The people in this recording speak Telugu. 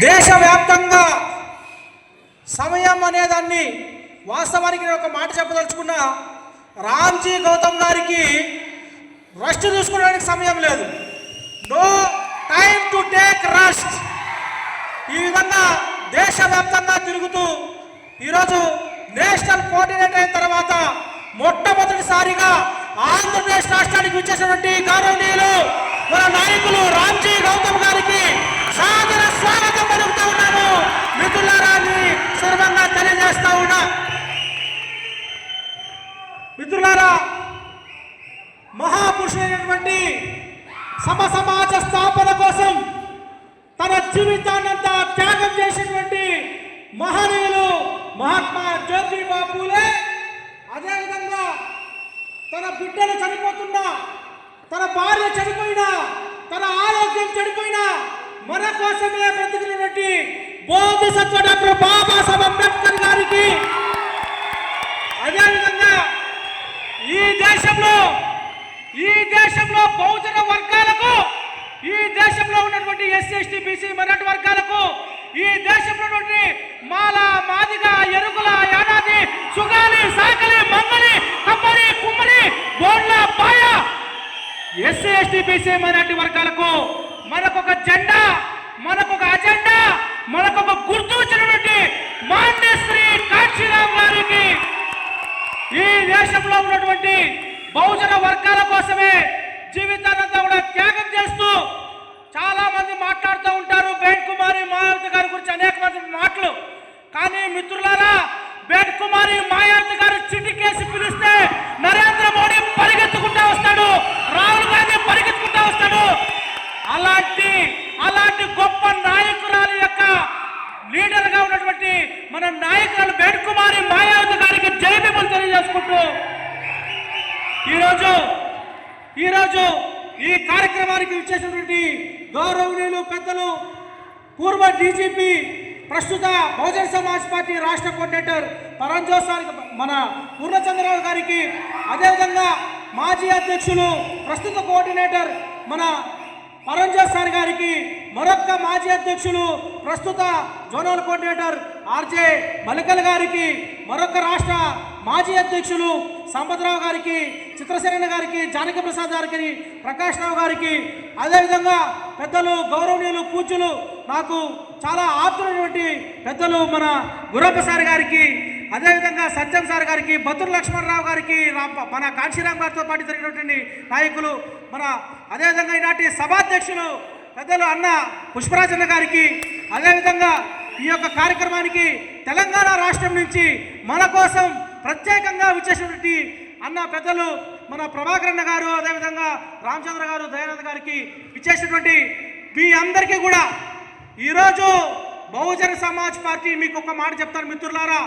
దేశవ్యాప్తంగా సమయం అనేదాన్ని వాస్తవానికి నేను ఒక మాట చెప్పదలుచుకున్నా. రామ్జీ గౌతమ్ గారికి రెస్ట్ చూసుకోవడానికి సమయం లేదు. No time to take rest ఈ విధంగా దేశవ్యాప్తంగా తిరుగుతూ ఈరోజు నేషనల్ కోఆర్డినేటర్ అయిన తర్వాత మొట్టమొదటిసారిగా ఆంధ్రప్రదేశ్ రాష్ట్రానికి వచ్చేసినటువంటి గౌరవనీయులు మన నాయకులు రామ్జీ గౌతమ్ గారికి సాధన మిత్రులారా మహాపురుషులైనటువంటి సమ సమాజ స్థాపన కోసం తన జీవితాన్నంతా త్యాగం చేసినటువంటి మహనీయులు మహాత్మా జ్యోతిబా పూలే అదేవిధంగా తన బిడ్డలు చనిపోతున్నా తన భార్య చనిపోయినా తన ఆరోగ్యం చెడిపోయినా మన కోసమే బ్రతికినటువంటి బోధిసత్వ డాక్టర్ బాబా అంబేద్కర్ గారికి అదేవిధంగా ఈ దేశంలో ఈ దేశంలో బహుజన వర్గాలకు ఈ దేశంలో ఉన్నటువంటి ఎస్సీ ఎస్టీ బీసీ మైనార్టీ వర్గాలకు ఈ దేశంలో ఉన్నటువంటి మాల మాదిగ ఎరుకుల ఏడాది సుగాలి సాకలి మంగలి కమ్మరి కుమ్మరి బోడ్ల పాయ ఎస్సీ ఎస్టీ బీసీ మైనార్టీ వర్గాలకు మనకొక జెండా మనకొక అజెండా మనకొక గుర్తు ఇచ్చినటువంటి మాన్యశ్రీ కాశీరామ్ గారికి ఈ దేశంలో ఉన్నటువంటి బహుజన వర్గాల కోసమే జీవితానంతా కూడా త్యాగం చేస్తూ చాలా మంది మాట్లాడుతూ ఉంటారు. బేట్ కుమారి మాయావతి గారి గురించి అనేక మంది మాటలు. కానీ మిత్రులారా బేట్ కుమారి మాయావతి గారు చిటికేసి పిలిస్తే నరేంద్ర మోడీ పరిగెత్తుకుంటా వస్తాడు. రాహుల్ గాంధీ పరిగెత్తుకుంటా వస్తాడు. అలాంటి అలాంటి గొప్ప నాయకురాలు యొక్క లీడర్గా ఉన్నటువంటి మన నాయకురాలు బేట్ కుమారి మాయావతి గారికి జయబిమలు తెలియజేసుకుంటూ ఈరోజు ఈరోజు ఈ కార్యక్రమానికి ఇచ్చేసినటువంటి గౌరవనీయులు పెద్దలు పూర్వ డీజీపీ ప్రస్తుత బహుజన సమాజ్ పార్టీ రాష్ట్ర కోఆర్డినేటర్ పరంజోస్ మన పూర్ణచంద్రరావు గారికి అదేవిధంగా మాజీ అధ్యక్షులు ప్రస్తుత కోఆర్డినేటర్ మన పరంజోస్ సార్ గారికి మరొక్క మాజీ అధ్యక్షులు ప్రస్తుత జోనల్ కోఆర్డినేటర్ ఆర్జే మలికల్ గారికి మరొక రాష్ట్ర మాజీ అధ్యక్షులు సంపతరావు గారికి చిత్రసేన గారికి జానకి ప్రసాద్ గారికి ప్రకాష్ రావు గారికి అదేవిధంగా పెద్దలు గౌరవనీయులు పూజలు నాకు చాలా ఆప్తులైనటువంటి పెద్దలు మన గురప్ప సార్ గారికి అదేవిధంగా సత్యం సార్ గారికి బతురు లక్ష్మణరావు గారికి మన కాంశీరామ్ గారితో పాటు జరిగినటువంటి నాయకులు మన అదేవిధంగా ఈనాటి సభాధ్యక్షులు పెద్దలు అన్న పుష్పరాజన్న గారికి అదేవిధంగా ఈ యొక్క కార్యక్రమానికి తెలంగాణ రాష్ట్రం నుంచి మన కోసం ప్రత్యేకంగా వచ్చేసినటువంటి అన్న పెద్దలు మన ప్రభాకర్ అన్న గారు అదేవిధంగా రామచంద్ర గారు దయానంద్ గారికి ఇచ్చేసినటువంటి మీ అందరికీ కూడా ఈరోజు బహుజన సమాజ్ పార్టీ మీకు ఒక మాట చెప్తాను మిత్రులారా.